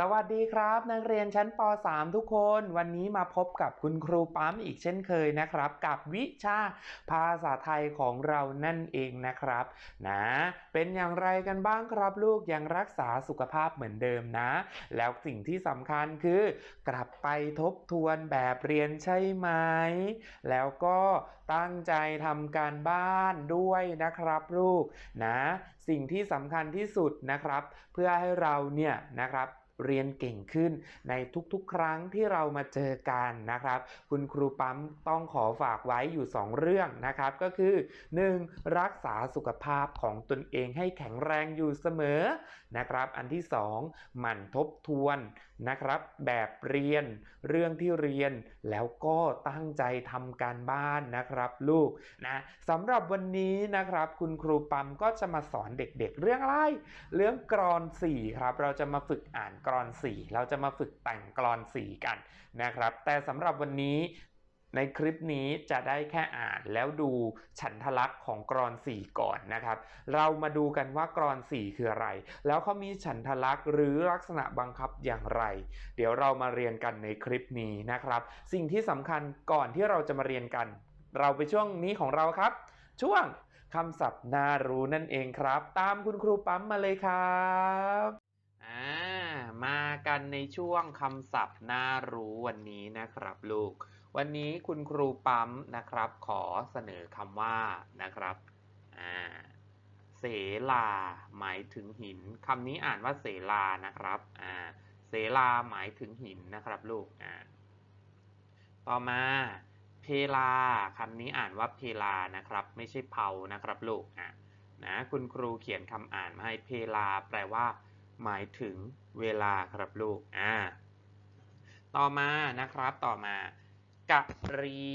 สวัสดีครับ นักเรียนชั้นป .3 ทุกคน วันนี้มาพบกับคุณครูปั๊มอีกเช่นเคยนะครับ กับวิชาภาษาไทยของเรานั่นเองนะครับนะเป็นอย่างไรกันบ้างครับลูกยังรักษาสุขภาพเหมือนเดิมนะ แล้วสิ่งที่สำคัญคือกลับไปทบทวนแบบเรียนใช่ไหมแล้วก็ตั้งใจทำการบ้านด้วยนะครับลูกนะสิ่งที่สำคัญที่สุดนะครับ เพื่อให้เราเนี่ยนะครับ เรียนเก่งขึ้นในทุกๆ ครั้งที่เรามาเจอกันนะครับ คุณครูปั๊มต้องขอฝากไว้อยู่ 2 เรื่องนะครับ ก็คือ 1. รักษาสุขภาพของตนเองให้แข็งแรงอยู่เสมอนะครับ อันที่ 2. หมั่นทบทวนนะครับ แบบเรียนเรื่องที่เรียนแล้วก็ตั้งใจทำการบ้านนะครับ ลูกนะสำหรับวันนี้นะครับ คุณครูปั๊มก็จะมาสอนเด็กๆ เรื่องอะไรเรื่องกรอนสี่ครับ เราจะมาฝึกอ่านกรอนสี่เราจะมาฝึกแต่งกรอนสี่กันนะครับ แต่สำหรับวันนี้ ในคลิปนี้จะได้แค่อ่านแล้วดูฉันทลักษณ์ของกรอนสี่ก่อนนะครับ เรามาดูกันว่ากรอนสี่คืออะไร แล้วเขามีฉันทลักษณ์หรือลักษณะบังคับอย่างไร เดี๋ยวเรามาเรียนกันในคลิปนี้นะครับ สิ่งที่สำคัญก่อนที่เราจะมาเรียนกัน เราไปช่วงนี้ของเราครับ ช่วงคำศัพท์น่ารู้นั่นเองครับ ตามคุณครูปั๊มมาเลยครับอ่ามากันในช่วงคำศัพท์น่ารู้วันนี้นะครับลูก วันนี้คุณครูปั๊มนะครับ ขอเสนอคำว่านะครับเสลา หมายถึงหินคำนี้อ่านว่าเสลานะครับเสลาหมายถึงหินนะครับลูกต่อมาเพลาคำนี้อ่านว่าเพลานะครับ ไม่ใช่เผานะครับลูกะนะคุณครูเขียนคำอ่านมาให้เพลา แปลว่า หมายถึงเวลาครับลูกต่อมานะครับต่อมา กะรี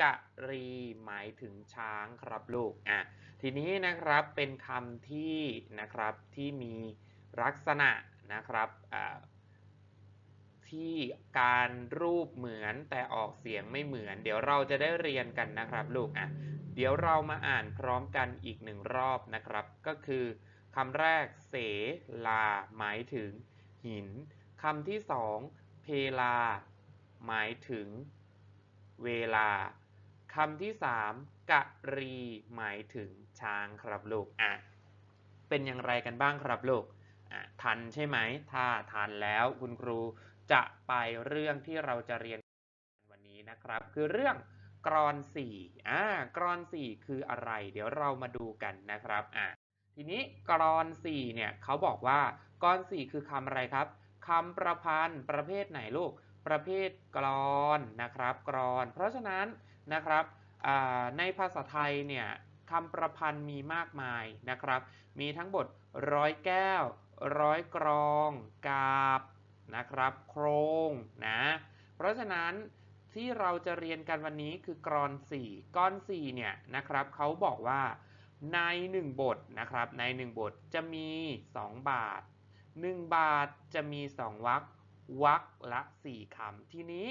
กะรี หมายถึงช้างครับลูก อะ ทีนี้นะครับเป็นคำที่นะครับที่มีลักษณะนะครับที่การรูปเหมือนแต่ออกเสียงไม่เหมือน เดี๋ยวเราจะได้เรียนกันนะครับลูก อะ เดี๋ยวเรามาอ่านพร้อมกันอีกหนึ่งรอบนะครับ ก็คือคำแรกเสลา หมายถึงหินคำที่สองเพลา หมายถึง เวลาคำที่สามกะรีหมายถึงช้างครับลูกอะเป็นอย่างไรกันบ้างครับลูกอะทันใช่ไหม ถ้าทันแล้วคุณครูจะไปเรื่องที่เราจะเรียนวันนี้นะครับ คือเรื่องกรอนสี่อ่ากรอนสี่คืออะไร เดี๋ยวเรามาดูกันนะครับอะทีนี้กรอนสี่เนี่ยเขาบอกว่ากรอนสี่คือคำอะไรครับคำประพันธ์ประเภทไหนลูก ประเภทกรอนนะครับกรอน เพราะฉะนั้นนะครับในภาษาไทยเนี่ยคำประพันธ์มีมากมายนะครับ มีทั้งบทร้อยแก้ว ร้อยกรอง กาบนะครับโครงนะเพราะฉะนั้นที่เราจะเรียนกันวันนี้คือกรอน 4กรอน4เนี่ยนะครับเขาบอกว่าใน 1 บทนะครับใน 1 บทจะมี 2 บาท 1 บาทจะมี 2วรรค วรรคละ4คำทีนี้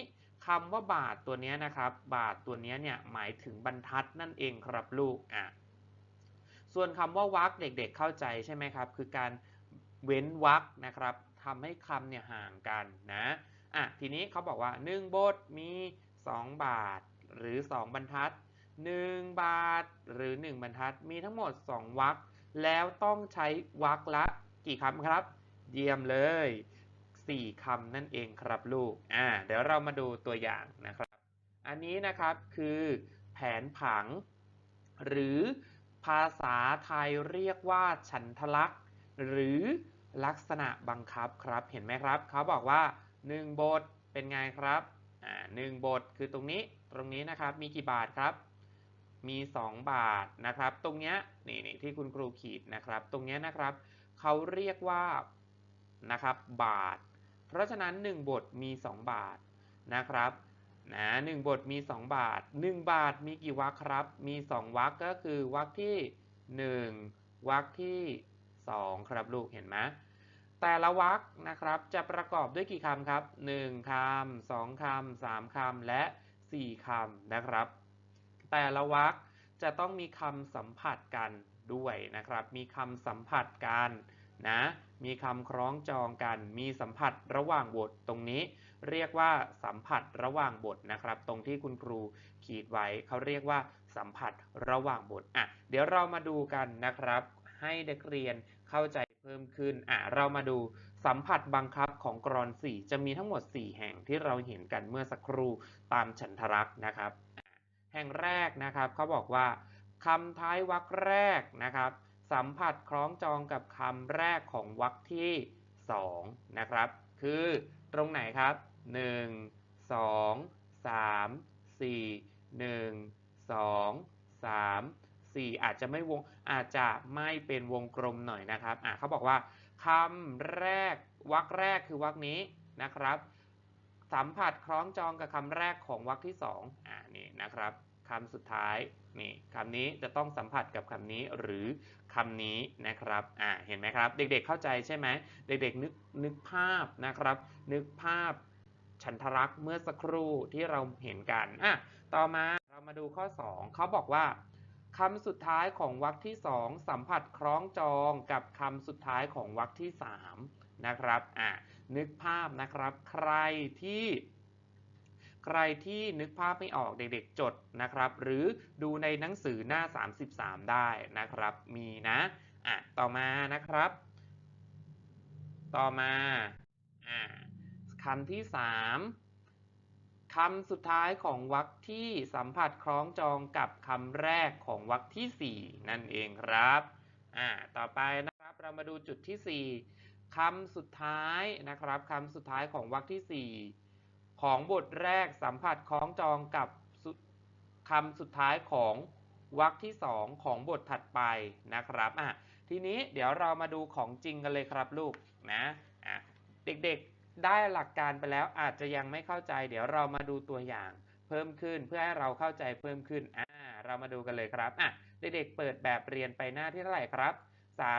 คำว่าบาทตัวนี้นะครับ บาทตัวนี้เนี่ยหมายถึงบรรทัดนั่นเองครับลูกอะส่วนคำว่าวรรคเด็กๆเข้าใจใช่ไหมครับ คือการเว้นวรรคนะครับทำให้คำเนี่ยห่างกันนะอะทีนี้เขาบอกว่า 1 บทมี 2 บาท หรือ 2 บรรทัด 1 บาทหรือ 1 บรรทัดมีทั้งหมด 2วรรคแล้วต้องใช้วรรคละกี่คำครับ เยี่ยมเลย 4คำนั่นเองครับลูก อ่า เดี๋ยวเรามาดูตัวอย่างนะครับ อันนี้นะครับคือแผนผัง หรือภาษาไทยเรียกว่าฉันทลักษณ์ หรือลักษณะบังคับครับ เห็นไหมครับ เขาบอกว่า 1 บทเป็นไงครับ อ่าหบทคือตรงนี้ ตรงนี้นะครับ มีกี่บาทครับ มี 2 บาทนะครับ ตรงเนี้ยนี่นี่ที่คุณครูขีดนะครับ ตรงเนี้ยนะครับ เขาเรียกว่านะครับ บาท เพราะฉะนั้น 1 บทมี 2 บาทนะครับนะหบทมี 2 บาท 1 บาทมีกี่วรรคครับ มี 2 วรรคก็คือวรรคที่ 1วรรคที่ 2 ครับลูกเห็นไหมแต่ละวรรคนะครับจะประกอบด้วยกี่คำครับ 1คำ2คำ3คำและ 4คำนะครับ แต่ละวรรคจะต้องมีคำสัมผัสกันด้วยนะครับ มีคำสัมผัสกัน นะมีคำคล้องจองกัน มีสัมผัสระหว่างบทตรงนี้ เรียกว่าสัมผัสระหว่างบทนะครับ ตรงที่คุณครูขีดไว้เขาเรียกว่าสัมผัสระหว่างบทอะเดี๋ยวเรามาดูกันนะครับ ให้เด็กเรียนเข้าใจเพิ่มขึ้นอะเรามาดูสัมผัสบังคับของกรอน 4 จะมีทั้งหมด 4 แห่งที่เราเห็นกันเมื่อสักครู่ตามฉันทรักษ์นะครับ แห่งแรกนะครับเขาบอกว่าคำท้ายวรรคแรกนะครับ สัมผัสคล้องจองกับคำแรกของวรรคที่2นะครับ คือตรงไหนครับ 1 2 3 4 1 2 3 4 อาจจะไม่วงอาจจะไม่เป็นวงกลมหน่อยนะครับอะเขาบอกว่าคำแรกวรรคแรกคือวรรคนี้นะครับ สัมผัสคล้องจองกับคำแรกของวรรคที่2อ่านี่นะครับ คำสุดท้ายนี่คำนี้จะต้องสัมผัสกับคำนี้หรือคำนี้นะครับอ่าเห็นไหมครับ เด็กๆเข้าใจใช่ไหมเด็กๆนึกนึกภาพนะครับ นึกภาพฉันทรักษ์เมื่อสักครู่ที่เราเห็นกันอะต่อมาเรามาดูข้อ 2 เขาบอกว่าคำสุดท้ายของวรรคที่ 2 สัมผัสคล้องจองกับคำสุดท้ายของวรรคที่ 3 นะครับอะนึกภาพนะครับ ใครที่ ใครที่นึกภาพไม่ออกเด็กๆจดนะครับ หรือดูในหนังสือหน้า 33 ได้นะครับ มีนะอะต่อมานะครับ ต่อมาอ่าคำที่ 3 คำสุดท้ายของวรรคที่สัมผัสคล้องจองกับคำแรกของวรรคทีสี่4 นั่นเองครับอ่าต่อไปนะครับเรามาดูจุดที่ 4คำสุดท้ายนะครับคำสุดท้ายของวรรคที่ 4 ของบทแรกสัมผัสคล้องจองกับคำสุดท้ายของวรรคที่2ของบทถัดไปนะครับอะทีนี้เดี๋ยวเรามาดูของจริงกันเลยครับลูกนะอะเด็กๆได้หลักการไปแล้วอาจจะยังไม่เข้าใจ เดี๋ยวเรามาดูตัวอย่างเพิ่มขึ้นเพื่อให้เราเข้าใจเพิ่มขึ้นอ่าเรามาดูกันเลยครับอะเด็กๆเปิดแบบเรียนไปหน้าที่เท่าไหร่ครับ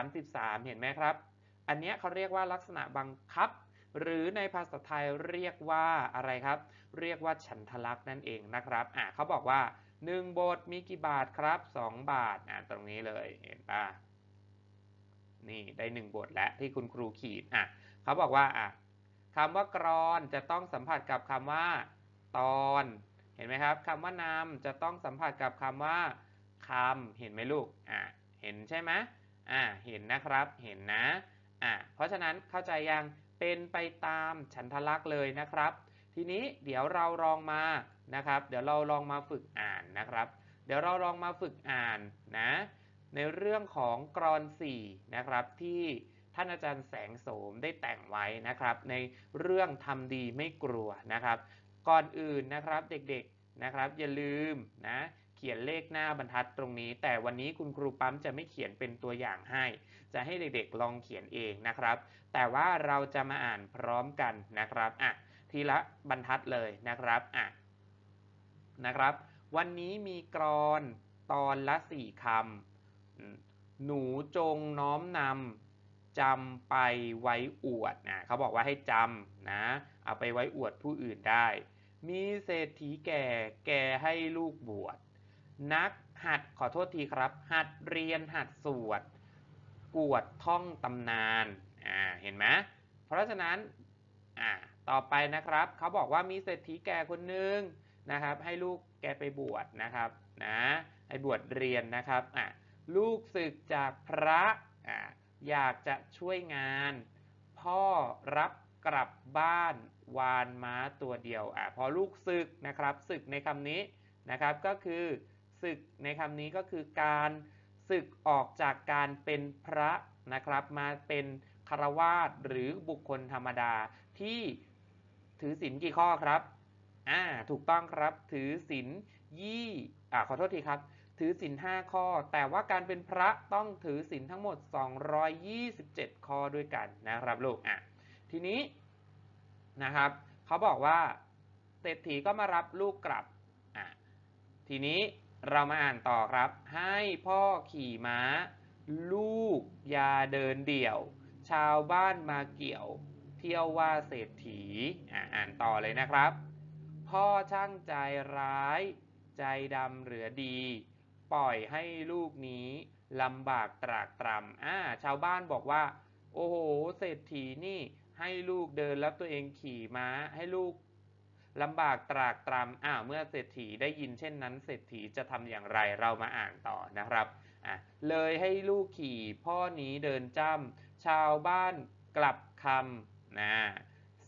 33 เห็นไหมครับ อันเนี้ยเขาเรียกว่าลักษณะบังคับ หรือในภาษาไทยเรียกว่าอะไรครับ เรียกว่าฉันทลักษณ์นั่นเองนะครับอะเขาบอกว่า 1 บทมีกี่บาทครับ 2 บาทอะตรงนี้เลยเห็นป่ะนี่ได้1บทแล้วที่คุณครูขีดอะเขาบอกว่าอะคำว่ากรอนจะต้องสัมผัสกับคำว่า ตอนเห็นไหมครับคำว่านำจะต้องสัมผัสกับคำว่าคำเห็นไหมลูกอะเห็นใช่ไหมอะเห็นนะครับเห็นนะอะเพราะฉะนั้นเข้าใจยัง เป็นไปตามฉันทลักษณ์เลยนะครับ ทีนี้เดี๋ยวเราลองมานะครับ เดี๋ยวเราลองมาฝึกอ่านนะครับ เดี๋ยวเราลองมาฝึกอ่านนะในเรื่องของกรอน4นะครับที่ท่านอาจารย์แสงโสมได้แต่งไว้นะครับ ในเรื่องทำดีไม่กลัวนะครับ ก่อนอื่นนะครับเด็กๆนะครับ อย่าลืมนะ ขียนเลขหน้าบรรทัดตรงนี้ แต่วันนี้คุณครูปั๊มจะไม่เขียนเป็นตัวอย่างให้ จะให้เด็กๆลองเขียนเองนะครับ แต่ว่าเราจะมาอ่านพร้อมกันนะครับอะทีละบรรทัดเลยนะครับอะนะครับ วันนี้มีกรอนตอนละสี่คำหนูจงน้อมนำจำไปไว้อวดนะเขาบอกว่าให้จำนะ เอาไปไว้อวดผู้อื่นได้ มีเศรษฐีแก่แก่ให้ลูกบวช นักหัดขอโทษทีครับ หัดเรียนหัดสวด กวดท่องตำนานอ่าเห็นไหมเพราะฉะนั้นอ่าต่อไปนะครับเขาบอกว่ามีเศรษฐีแก่คนหนึ่งนะครับ ให้ลูกแกไปบวชนะครับนะให้บวชเรียนนะครับอะลูกศึกจากพระอ่าอยากจะช่วยงาน พ่อรับกลับบ้านวานม้าตัวเดียวอะพอลูกศึกนะครับศึกในคำนี้นะครับก็คือ ศึกในคำนี้ก็คือการศึกออกจากการเป็นพระนะครับ มาเป็นคารวาสหรือบุคคลธรรมดาที่ถือศีลกี่ข้อครับอ่าถูกต้องครับถือศีลยี่อ่าขอโทษทีครับ ถือศีลห้าข้อ แต่ว่าการเป็นพระต้องถือศีลทั้งหมด 227 ข้อด้วยกันนะครับลูกอะทีนี้นะครับเขาบอกว่าเศรษฐีก็มารับลูกกลับอะทีนี้ เรามาอ่านต่อครับ ให้พ่อขี่ม้า ลูกยาเดินเดี่ยว ชาวบ้านมาเกี่ยว เที่ยวว่าเศรษฐีอ่อ่านต่อเลยนะครับ พ่อช่างใจร้าย ใจดำเหลือดี ปล่อยให้ลูกนี้ลำบากตรากตรำอ่าชาวบ้านบอกว่า โอ้โห เศรษฐีนี่ให้ลูกเดินแล้วตัวเองขี่ม้า ให้ลูก ลำบากตรากตรำอ้าวเมื่อเศรษฐีได้ยินเช่นนั้นเศรษฐีจะทำอย่างไรเรามาอ่านต่อนะครับอะเลยให้ลูกขี่พ่อนีเดินจ้ำชาวบ้านกลับคำนะ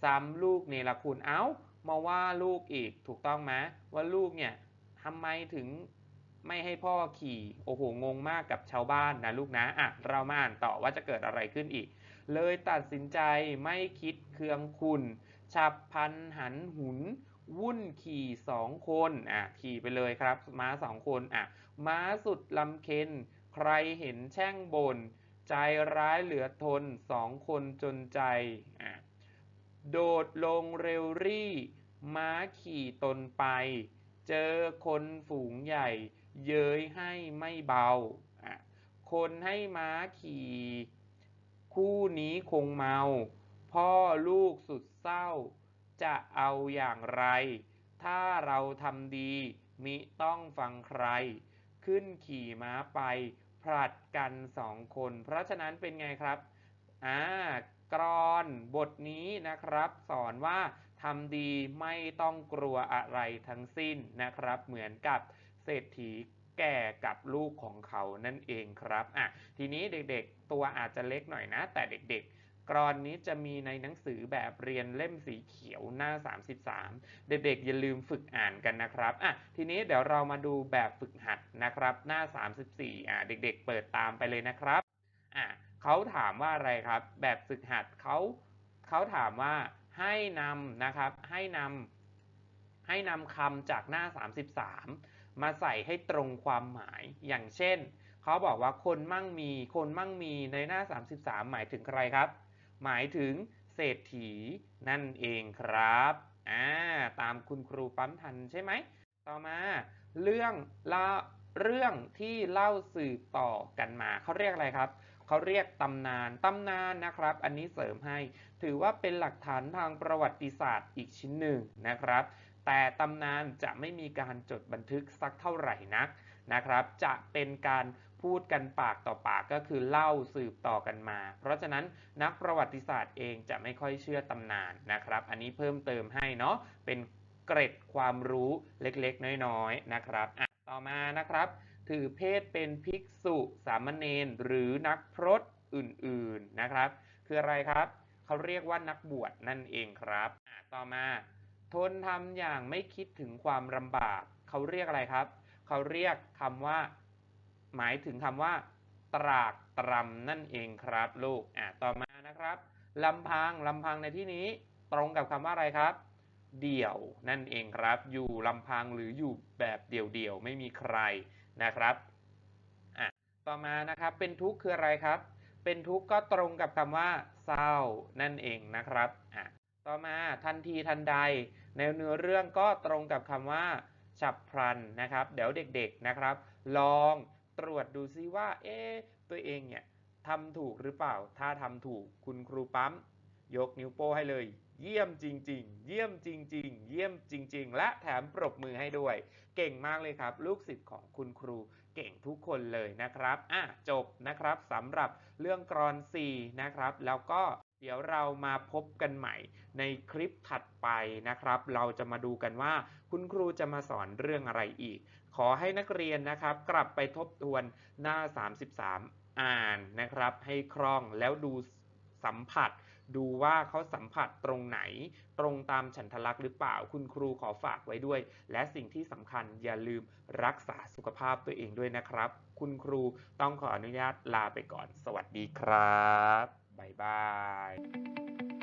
ซ้ำลูกเนรคุณเอ้ามาว่าลูกอีกถูกต้องไหมว่าลูกเนี่ยทำไมถึงไม่ให้พ่อขี่โอ้โหงงมากกับชาวบ้านนะลูกนะอะเรามาอ่านต่อว่าจะเกิดอะไรขึ้นอีก เลยตัดสินใจไม่คิดเคืองคุณ ฉับพันหันหุน วุ่นขี่สองคนอะขี่ไปเลยครับ ม้าสองคนอะม้าสุดลำเค็นใครเห็นแช่งบน ใจร้ายเหลือทนสองคนจนใจอะโดดลงเร็วรี่ ม้าขี่ตนไป เจอคนฝูงใหญ่ เย้ยให้ไม่เบาอะคนให้ม้าขี่ คู่นี้คงเมา พ่อลูกสุด เศร้า จะเอาอย่างไร ถ้าเราทำดีมิต้องฟังใคร ขึ้นขี่ม้าไปผลัดกันสองคน เพราะฉะนั้นเป็นไงครับอ่ากรอนบทนี้นะครับ สอนว่าทำดีไม่ต้องกลัวอะไรทั้งสิ้นนะครับ เหมือนกับเศรษฐีแก่กับลูกของเขานั่นเองครับอะทีนี้เด็กๆ ตัวอาจจะเล็กหน่อยนะ แต่เด็กๆ กรอนนี้จะมีในหนังสือแบบเรียนเล่มสีเขียวหน้า 33 เด็กๆอย่าลืมฝึกอ่านกันนะครับอะทีนี้เดี๋ยวเรามาดูแบบฝึกหัดนะครับ หน้า 34อะเด็กๆ เปิดตามไปเลยนะครับอะเขาถามว่าอะไรครับ แบบฝึกหัดเขาเขาถามว่าให้นำนะครับให้นำให้นำคำจากหน้า 33 มาใส่ให้ตรงความหมายอย่างเช่นเขาบอกว่าคนมั่งมี คนมั่งมีในหน้า 33 หมายถึงใครครับ หมายถึงเศรษฐีนั่นเองครับอ่าตามคุณครูปั๊มทันใช่ไหม ต่อมาเรื่องเละเรื่องที่เล่าสืบต่อกันมาเขาเรียกอะไรครับเขาเรียกตำนาน ตำนานนะครับ อันนี้เสริมให้ ถือว่าเป็นหลักฐานทางประวัติศาสตร์อีกชิ้นหนึ่งนะครับ แต่ตำนานจะไม่มีการจดบันทึกสักเท่าไหร่นักนะครับ จะเป็นการ พูดกันปากต่อปากก็คือเล่าสืบต่อกันมา เพราะฉะนั้นนักประวัติศาสตร์เองจะไม่ค่อยเชื่อตำนานนะครับ อันนี้เพิ่มเติมให้เนาะเป็นเกร็ดความรู้เล็กๆ น้อยๆนะครับอะต่อมานะครับ ถือเพศเป็นภิกษุสามเณรหรือนักพรตอื่นๆนะครับ คืออะไรครับเขาเรียกว่านักบวชนั่นเองครับอะต่อมาทนทำอย่างไม่คิดถึงความลำบาก เขาเรียกอะไรครับ เขาเรียกคำว่า หมายถึงคำว่า ตรากตรำนั่นเองครับลูกอะต่อมานะครับลำพังลำพังในที่นี้ตรงกับคำว่าอะไรครับ เดี่ยวนั่นเองครับ อยู่ลำพังหรืออยู่แบบเดี่ยวๆไม่มีใครนะครับอะต่อมานะครับเป็นทุกข์คืออะไรครับ เป็นทุกข์ก็ตรงกับคำว่า เศร้านั่นเองนะครับอะต่อมาทันทีทันใดในเนื้อเรื่องก็ตรงกับคำว่า ฉับพลันนะครับ เดี๋ยวเด็กๆนะครับ ลอง ตรวจดูซิว่า เอ๊ตัวเองเนี่ยทำถูกหรือเปล่า ถ้าทำถูกคุณครูปั๊ม ยกนิ้วโป้ให้เลย เยี่ยมจริง ๆ เยี่ยมจริง ๆ เยี่ยมจริง ๆ และแถมปรบมือให้ด้วย เก่งมากเลยครับ ลูกศิษย์ของคุณครูเก่งทุกคนเลยนะครับ อะจบนะครับสำหรับเรื่องกรอน 4 นะครับ แล้วก็ เดี๋ยวเรามาพบกันใหม่ในคลิปถัดไปนะครับ เราจะมาดูกันว่าคุณครูจะมาสอนเรื่องอะไรอีก ขอให้นักเรียนนะครับ กลับไปทบทวนหน้า 33 อ่านนะครับ ให้คล่องแล้วดูสัมผัส ดูว่าเขาสัมผัสตรงไหน ตรงตามฉันทลักษณ์หรือเปล่า คุณครูขอฝากไว้ด้วย และสิ่งที่สำคัญอย่าลืมรักษาสุขภาพตัวเองด้วยนะครับ คุณครูต้องขออนุญาตลาไปก่อน สวัสดีครับ 拜拜。